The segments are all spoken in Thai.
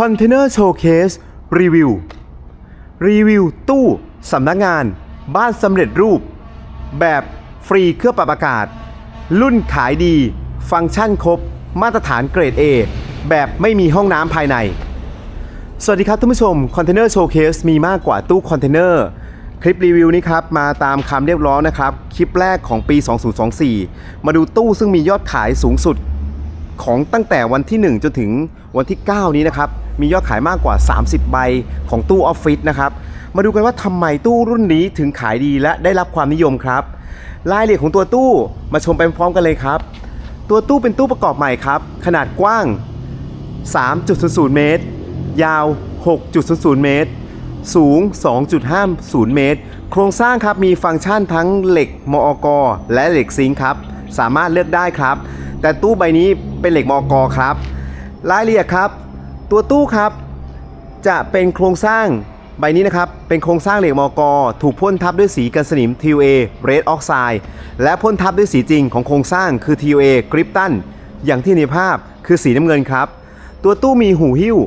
คอนเทนเนอร์โชว์เคสรีวิว รีวิว ตู้สำนักงาน บ้านสำเร็จรูป แบบฟรีเครื่องปรับอากาศ รุ่นขายดี ฟังก์ชันครบ มาตรฐานเกรด A แบบไม่มีห้องน้ำภายใน สวัสดีครับท่านผู้ชมคอนเทนเนอร์โชว์เคสมีมากกว่าตู้คอนเทนเนอร์คลิปรีวิวนี้ครับ มาตามคำเรียบร้องนะครับ คลิปแรกของปี 2024 มาดูตู้ซึ่งมียอดขายสูงสุดของตั้งแต่วันที่ 1 จนถึงวันที่ 9 นี้นะครับ มียอดขายมากกว่า 30 ใบของตู้ออฟฟิศนะครับ มาดูกันว่าทำไมตู้รุ่นนี้ถึงขายดีและได้รับความนิยมครับรายละเอียดของตัวตู้มาชมไปพร้อมกันเลยครับ ตัวตู้เป็นตู้ประกอบใหม่ครับ ขนาดกว้าง 3.00 เมตร ยาว 6.00 เมตร สูง 2.50 เมตร โครงสร้างครับมีฟังก์ชันทั้งเหล็กมอกและเหล็กซิงค์ครับ สามารถเลือกได้ครับ แต่ตู้ใบนี้เป็นเหล็กมอกครับ รายละเอียดครับ ตัวตู้ครับ จะเป็นโครงสร้างใบนี้นะครับ เป็นโครงสร้างเหล็กมอกถูกพ่นทับด้วยสีกันสนิม TUA Red Oxide และพ่นทับด้วยสีจริงของโครงสร้างคือ TUA Krypton อย่างที่ในภาพคือสีน้ำเงินครับ ตัวตู้มีหูหิ้ว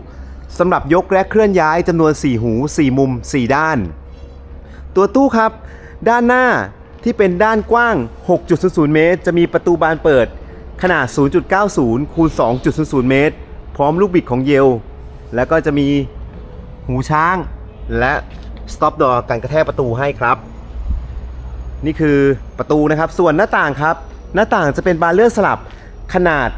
สำหรับยกและเคลื่อนย้ายจำนวน 4 หู 4 มุม 4 ด้าน ตัวตู้ครับ ด้านหน้าที่เป็นด้านกว้าง 6.00 เมตร จะมีประตูบานเปิด ขนาด 0.90 คูณ 2.00 เมตร พร้อมลูกบิดของเยล แล้วก็จะมีหูช้าง และ stop door กันกระแทกประตูให้ครับ นี่คือประตูนะครับ ส่วนหน้าต่างครับ หน้าต่างจะเป็นบานเลื่อนสลับขนาด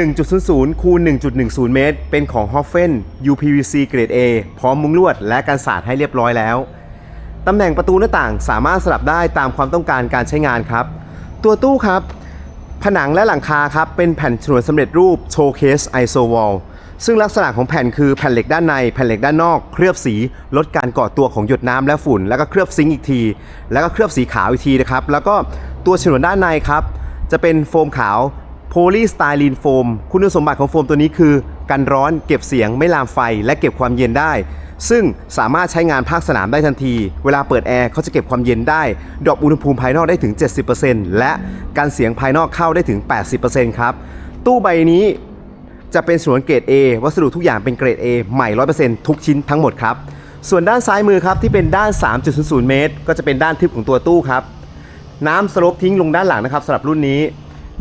1.00คูณ1.10 เมตร เป็นของ h o f f e n UPVC เกรด A พร้อมมุ้งลวด และกันสาดให้เรียบร้อยแล้ว ตำแหน่งประตูหน้าต่างสามารถสลับได้ตามความต้องการการใช้งานครับ ตัวตู้ครับ ผนังและหลังคาครับเป็นแผ่นฉนวนสำเร็จรูป Showcase ISO Wall ซึ่งลักษณะของแผ่นคือแผ่นเหล็กด้านในแผ่นเหล็กด้านนอก เคลือบสีลดการก่อตัวของหยดน้ำและฝุ่น แล้วก็เคลือบซิงค์อีกที แล้วก็เคลือบสีขาวอีกทีนะครับแล้วก็ตัวฉนวนด้านในครับจะเป็นโฟมขาวโพลีสไตรีนโฟมคุณสมบัติของโฟมตัวนี้คือ กันร้อนเก็บเสียงไม่ลามไฟและเก็บความเย็นได้ ซึ่งสามารถใช้งานภาคสนามได้ทันที เวลาเปิดแอร์เขาจะเก็บความเย็นได้ ดรอปอุณหภูมิภายนอกได้ถึง 70%และการเสียงภายนอกเข้าได้ถึง 80%ครับ ตู้ใบนี้จะเป็นสวนเกรด A วัสดุทุกอย่างเป็นเกรด A ใหม่ 100%ทุกชิ้นทั้งหมดครับ ส่วนด้านซ้ายมือครับที่เป็นด้าน 3.00 เมตร ก็จะเป็นด้านทึบของตัวตู้ครับ น้ำสลบทิ้งลงด้านหลังนะครับสำหรับรุ่นนี้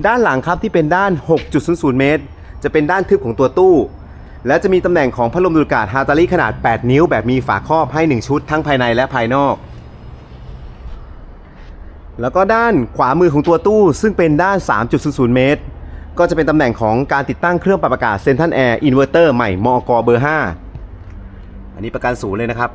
ด้านหลังครับที่เป็นด้าน 6.00 เมตร จะเป็นด้านทึบของตัวตู้ และจะมีตำแหน่งของพัดลมดูดอากาศฮาตาลีขนาด 8 นิ้วแบบมีฝาครอบให้ 1 ชุดทั้งภายในและภายนอก แล้วก็ด้านขวามือของตัวตู้ซึ่งเป็นด้าน 3.00 เมตร ก็จะเป็นตำแหน่งของการติดตั้งเครื่องปรับอากาศเซนทันแอร์อินเวอร์เตอร์ใหม่มอกเบอร์ 5 อันนี้ประกันศูนย์เลยนะครับ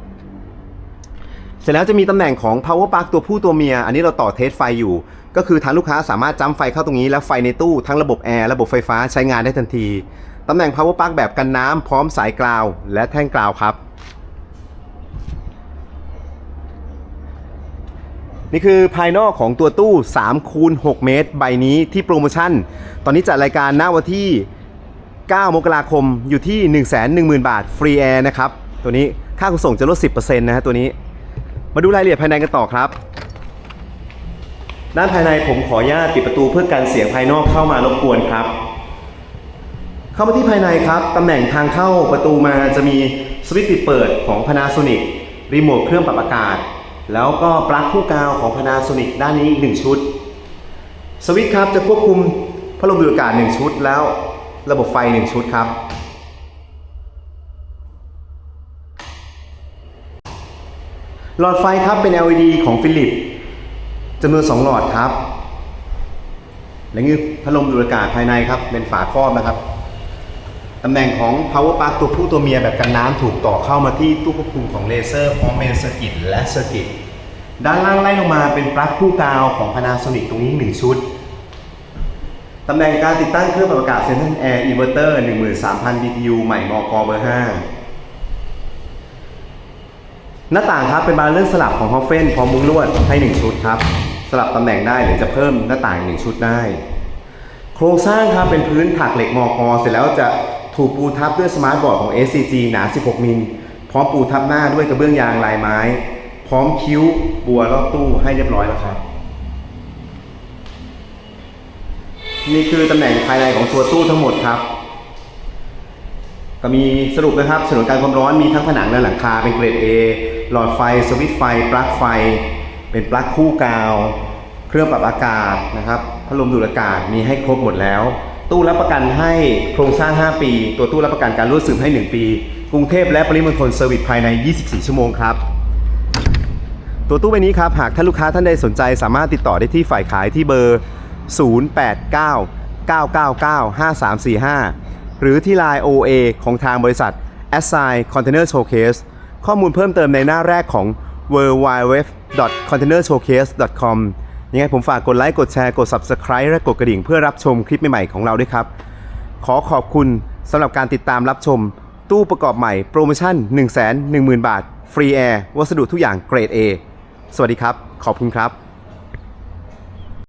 เสร็จแล้วจะมีตำแหน่งของ power plug ตัวผู้ตัวเมีย อันนี้เราต่อเทสไฟอยู่ ก็คือทางลูกค้าสามารถจ้ำไฟเข้าตรงนี้แล้วไฟในตู้ทั้งระบบแอร์ระบบไฟฟ้าใช้งานได้ทันที ตำแหน่ง power plug แบบกันน้ำพร้อมสายกราว และแท่งกราวครับ นี่คือภายนอกของตัวตู้3คูณ6เมตร ใบนี้ที่โปรโมชั่น ตอนนี้จัดรายการหน้าวันที่ 9 มกราคมอยู่ที่ 110,000 บาท ฟรีแอร์นะครับ ตัวนี้ค่าขนส่งจะลด 10%นะฮะตัวนี้ มาดูรายละเอียดภายในกันต่อครับด้านภายในผมขออนุญาตปิดประตูเพื่อกันเสียงภายนอกเข้ามารบกวนครับ เข้ามาที่ภายในครับ ตำแหน่งทางเข้าประตูมาจะมีสวิตช์ปิดเปิดของ Panasonic รีโมทเครื่องปรับอากาศ แล้วก็ปลั๊กคู่กาวของ Panasonic ด้านนี้อีกหนึ่งชุด สวิตช์ครับจะควบคุมพัดลมดูดอากาศ1ชุด แล้วระบบไฟ1ชุดครับ หลอดไฟครับเป็น LED ของฟิลิปจำนวน 2 หลอดครับ และนี่พัดลมดูดอากาศภายในครับ เป็นฝาครอบนะครับ ตำแหน่งของ power plug ตัวผู้ตัวเมียแบบกันน้ำถูกต่อเข้ามาที่ตู้ควบคุมของเลเซอร์พร้อมเมนเซอร์กิตและเซอร์กิตด้านล่างไล่ลงมาเป็นปลั๊กคู่กาวของ Panasonic ตรงนี้ 1 ชุด ตำแหน่งการติดตั้งเครื่องปรับอากาศ Central Air Inverter 13,000 BTU ใหม่มอกเบอร์ 5 หน้าต่างครับเป็นบานเลื่อนสลับของ h o f f e n พร้อมมุ้งลวดให้ 1 ชุดครับ สลับตำแหน่งได้หรือจะเพิ่มหน้าต่างอีกหนึ่งชุดได้ โครงสร้างครับเป็นพื้นถักเหล็กมอกเสร็จแล้วจะ ถูกปูทับด้วยสมาร์ทบอร์ดของ SCG หนา 16 มิล พร้อมปูทับหน้าด้วยกระเบื้องยางลายไม้ พร้อมคิ้วบัวรอบตู้ให้เรียบร้อยแล้วครับ นี่คือตำแหน่งภายในของตัวตู้ทั้งหมดครับ ก็มีสรุปนะครับฉนวนการความร้อนมีทั้งผนังและหลังคาเป็นเกรด A หลอดไฟ สวิตช์ไฟ ปลั๊กไฟ เป็นปลั๊กคู่กาว เครื่องปรับอากาศนะครับ พัดลมดูดอากาศมีให้ครบหมดแล้ว ตู้รับประกันให้โครงสร้าง 5 ปี ตัวตู้รับประกันการรั่วซึมให้ 1 ปี กรุงเทพและปริมณฑลเซอร์วิสภายใน 24 ชั่วโมงครับ ตัวตู้ใบนี้ครับหากท่านลูกค้าท่านใดสนใจสามารถติดต่อได้ที่ฝ่ายขายที่เบอร์ 089 999 5345 หรือที่ Line OA ของทางบริษัท Assign Container Showcase ข้อมูลเพิ่มเติมในหน้าแรกของ w w w c o n t a i n e r s h o w c a s e c o m ยังไงผมฝากกดไลค์ กดแชร์ กด Subscribe และกดกระดิ่งเพื่อรับชมคลิปใหม่ๆของเราด้วยครับ ขอขอบคุณสำหรับการติดตามรับชม ตู้ประกอบใหม่โปรโมชั่น 1 1 0 0 0 0 บาท ฟรีแอร์ วัสดุทุกอย่างเกรด A สวัสดีครับ ขอบคุณครับ